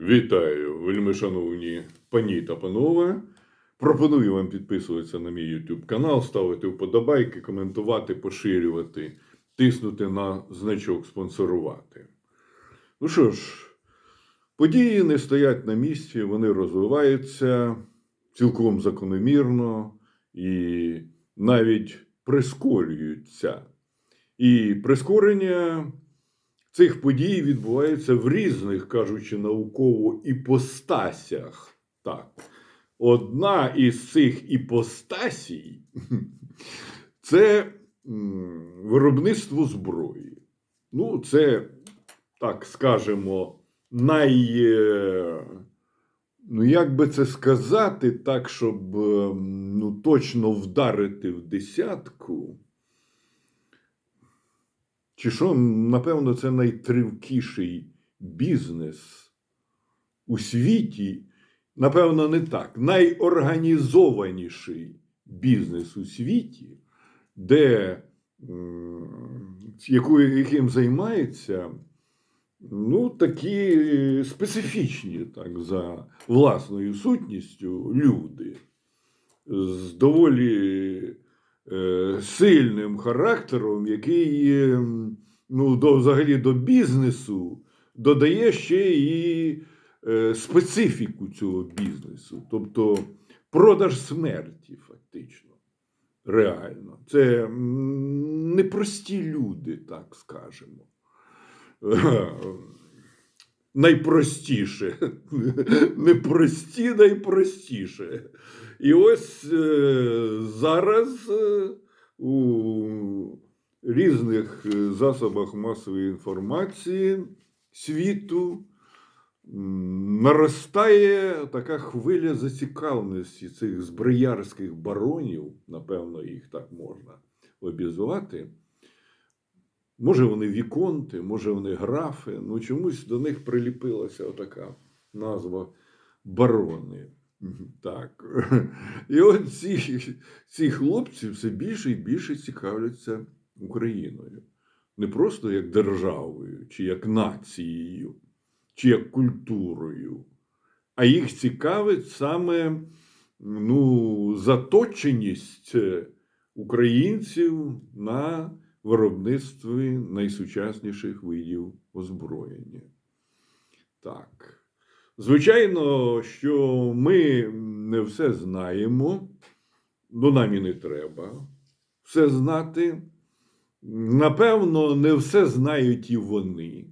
Вітаю, вельми шановні пані та панове. Пропоную вам підписуватися на мій YouTube канал, ставити вподобайки, коментувати, поширювати, тиснути на значок спонсорувати. Ну що ж, події не стоять на місці, вони розвиваються цілком закономірно і навіть прискорюються. І прискорення цих подій відбувається в різних, кажучи науково, іпостасях. Так. Одна із цих іпостасій це виробництво зброї. Ну, це, так скажемо, най. е, Ну, як би це сказати, так, щоб е, ну, точно вдарити в десятку. Чи що, напевно, це найтривкіший бізнес у світі. Напевно, не так. Найорганізованіший бізнес у світі, де яким займаються ну, такі специфічні, так, за власною сутністю люди з доволі сильним характером, який е, ну, до, взагалі до бізнесу додає ще і е, специфіку цього бізнесу, тобто продаж смерті, фактично. Реально. Це непрості люди, так скажемо. Найпростіше. Непрості, найпростіше. І ось е, зараз е, у різних е, засобах масової інформації світу наростає така хвиля зацікавленості цих зброярських баронів, напевно, їх так можна обізвати. Може, вони віконти, може, вони графи, ну чомусь до них приліпилася отака назва барони. Так. І от ці, ці хлопці все більше і більше цікавляться Україною. Не просто як державою, чи як нацією, чи як культурою, а їх цікавить саме ну, заточеність українців на виробництві найсучасніших видів озброєння. Так. Звичайно, що ми не все знаємо, ну нам і не треба все знати. Напевно, не все знають і вони,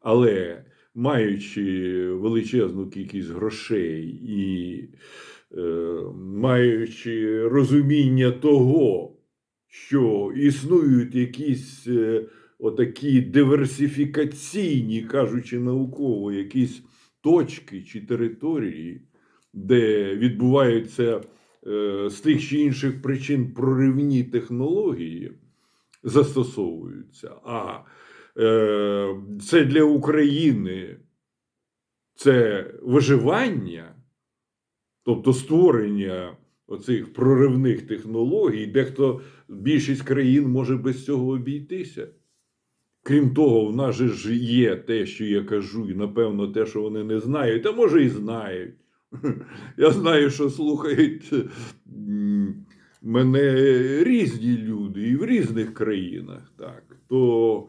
але маючи величезну кількість грошей і е, маючи розуміння того, що існують якісь е, отакі диверсифікаційні, кажучи науково, якісь точки чи території, де відбуваються е, з тих чи інших причин проривні технології, застосовуються. А е, це для України це виживання, тобто створення оцих проривних технологій, дехто більшість країн може без цього обійтися. Крім того, в нас ж є те, що я кажу, і напевно те, що вони не знають, а може і знають. Я знаю, що слухають мене різні люди і в різних країнах. Так. То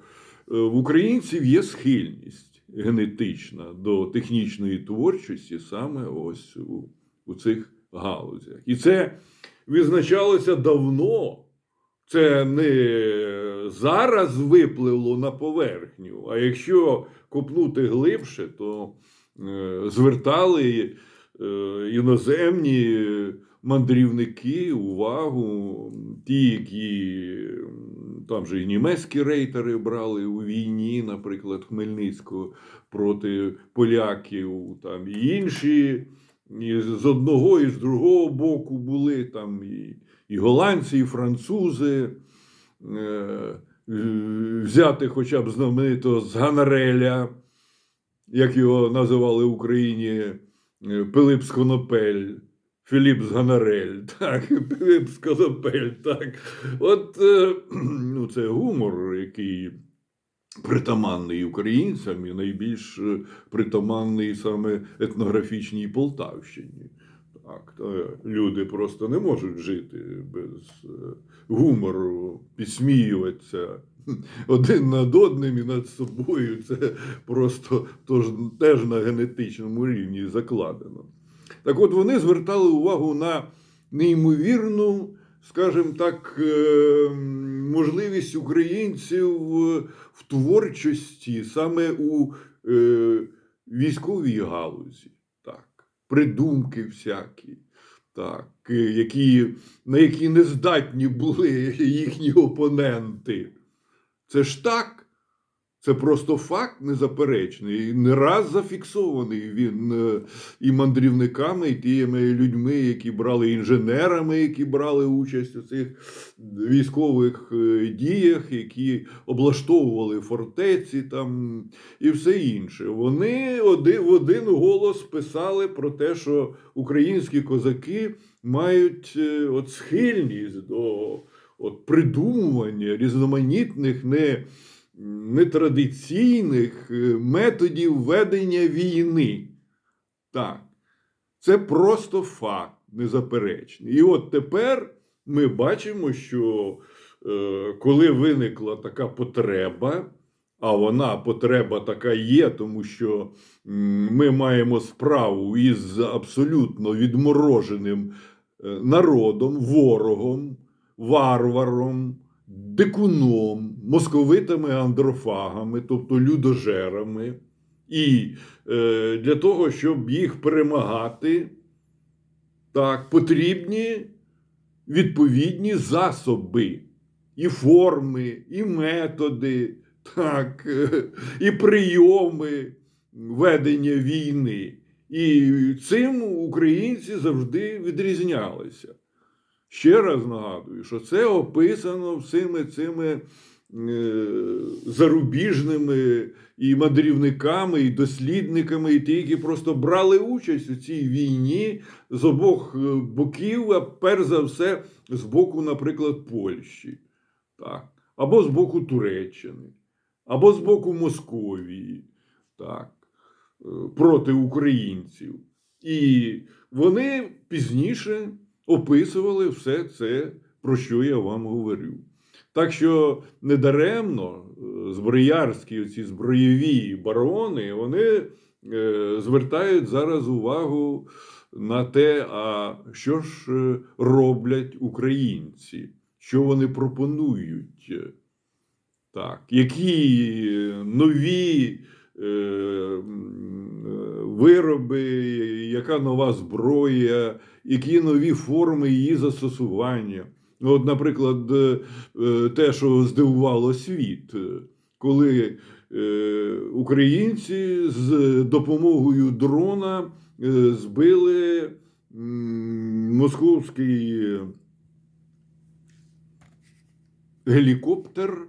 е, в українців є схильність генетична до технічної творчості саме ось у, у цих галузях. І це відзначалося давно. Це не зараз випливло на поверхню, а якщо копнути глибше, то е, звертали е, іноземні мандрівники увагу, ті, які там же і німецькі рейтери брали у війні, наприклад, Хмельницького проти поляків, там і інші. І з одного і з другого боку були там і, і голландці, і французи. Е, взяти хоча б знаменитого з Ганареля, як його називали в Україні е, Пилип Сконопель, Філіп з Ганарель, так, Пилип Сконопель, так. От е, ну, це гумор, який притаманний українцям і найбільш е, притаманний саме етнографічній Полтавщині. Так, люди просто не можуть жити без е, гумору, підсміюватися один над одним і над собою. Це просто тож, теж на генетичному рівні закладено. Так от вони звертали увагу на неймовірну, скажімо так, е, можливість українців в творчості саме у е, військовій галузі. Так, придумки всякі, так, е, які, на які не здатні були їхні опоненти. Це ж так. Це просто факт незаперечний, не раз зафіксований він е, і мандрівниками, і тими людьми, які брали інженерами, які брали участь у цих військових е, діях, які облаштовували фортеці там і все інше. Вони один, в один голос писали про те, що українські козаки мають е, от схильність до от придумування різноманітних не нетрадиційних е, методів ведення війни. Так, це просто факт незаперечний. І от тепер ми бачимо, що е, коли виникла така потреба, а вона потреба така є, тому що ми маємо справу із абсолютно відмороженим е, народом, ворогом, варваром, дикуном, московитими андрофагами, тобто людожерами. І е, для того, щоб їх перемагати, так, потрібні відповідні засоби, і форми, і методи, так, і прийоми ведення війни. І цим українці завжди відрізнялися. Ще раз нагадую, що це описано всіми цими е, зарубіжними і мандрівниками, і дослідниками, і ті, які просто брали участь у цій війні з обох е, боків, а перш за все з боку, наприклад, Польщі, так, або з боку Туреччини, або з боку Московії, так, е, проти українців. І вони пізніше описували все це, про що я вам говорю. Так що недаремно е, зброярські ці зброєві барони вони е, звертають зараз увагу на те, а що ж е, роблять українці, що вони пропонують. Так, які нові вироби, яка нова зброя, які нові форми її застосування. От, наприклад, е, е, те, що здивувало світ, коли е, українці з допомогою дрона збили московський гелікоптер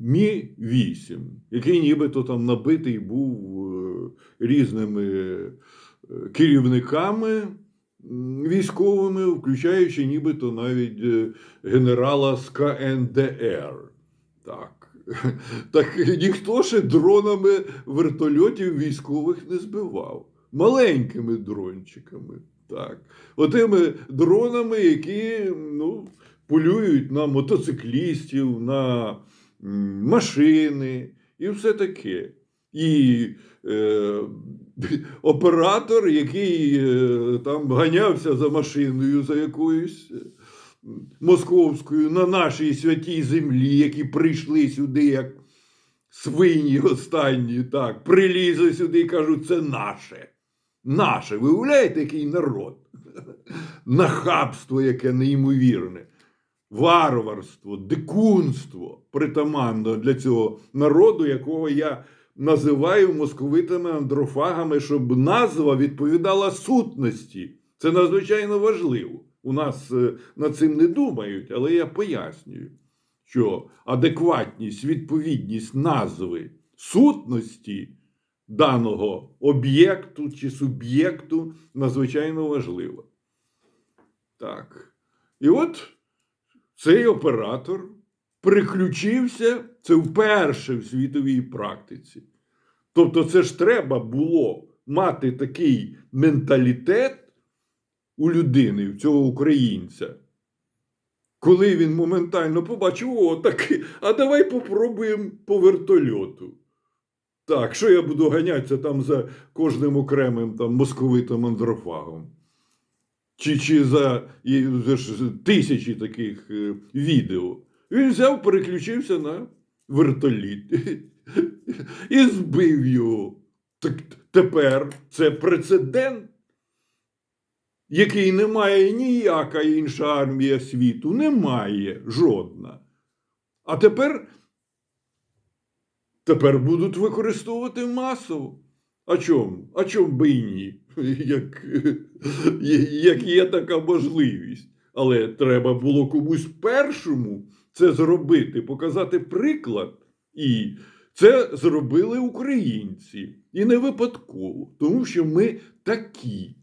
Мі-8, який нібито там набитий був е, різними е, керівниками військовими, включаючи нібито навіть е, генерала з КНДР. Так. Так ніхто ще дронами вертольотів військових не збивав. Маленькими дрончиками. Так. Отими дронами, які ну, полюють на мотоциклістів, на машини і все таке. І е, оператор, який е, там ганявся за машиною за якоюсь е, московською на нашій святій землі, які прийшли сюди як свині останні, так, прилізли сюди і кажуть, це наше. Наше. Ви уявляєте, який народ? Нахабство, яке неймовірне. Варварство, дикунство притаманно для цього народу, якого я називаю московитими андрофагами, щоб назва відповідала сутності. Це надзвичайно важливо. У нас е, над цим не думають, але я пояснюю, що адекватність, відповідність назви сутності даного об'єкту чи суб'єкту надзвичайно важлива. Так. І от цей оператор переключився, це вперше в світовій практиці. Тобто, це ж треба було мати такий менталітет у людини, в цього українця. Коли він моментально побачив, о, так, а давай попробуємо по вертольоту. Так, що я буду ганятися там за кожним окремим там, московитим андрофагом? Чи, чи за і, ж тисячі таких е, відео. Він взяв, переключився на вертоліт і збив його. Так тепер це прецедент, який не має ніяка інша армія світу. Немає жодна. А тепер, тепер будуть використовувати масово. А чому? А чому би і ні? Як, як є така можливість. Але треба було комусь першому це зробити, показати приклад. І це зробили українці. І не випадково, тому що ми такі.